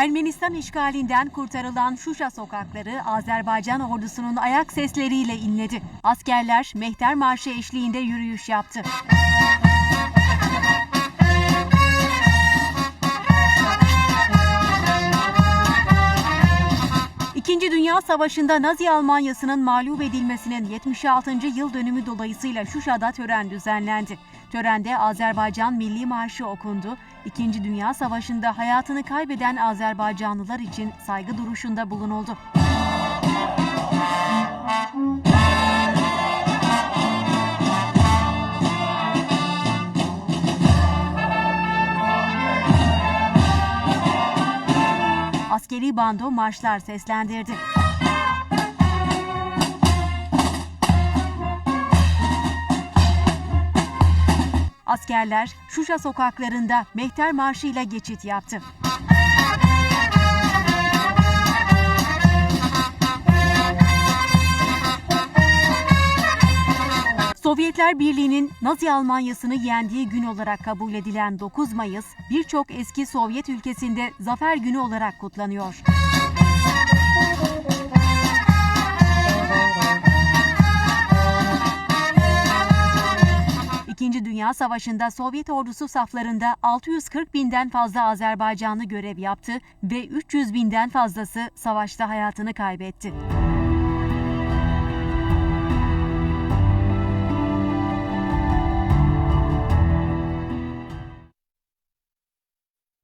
Ermenistan işgalinden kurtarılan Şuşa sokakları Azerbaycan ordusunun ayak sesleriyle inledi. Askerler Mehter Marşı eşliğinde yürüyüş yaptı. İkinci Dünya Savaşı'nda Nazi Almanyası'nın mağlup edilmesinin 76. yıl dönümü dolayısıyla Şuşa'da tören düzenlendi. Törende Azerbaycan Milli Marşı okundu. İkinci Dünya Savaşı'nda hayatını kaybeden Azerbaycanlılar için saygı duruşunda bulunuldu. Askeri bando marşlar seslendirdi. Askerler Şuşa sokaklarında Mehter Marşı ile geçit yaptı. Sovyetler Birliği'nin Nazi Almanyası'nı yendiği gün olarak kabul edilen 9 Mayıs, birçok eski Sovyet ülkesinde Zafer Günü olarak kutlanıyor. İkinci Dünya Savaşı'nda Sovyet ordusu saflarında 640 binden fazla Azerbaycanlı görev yaptı ve 300 binden fazlası savaşta hayatını kaybetti.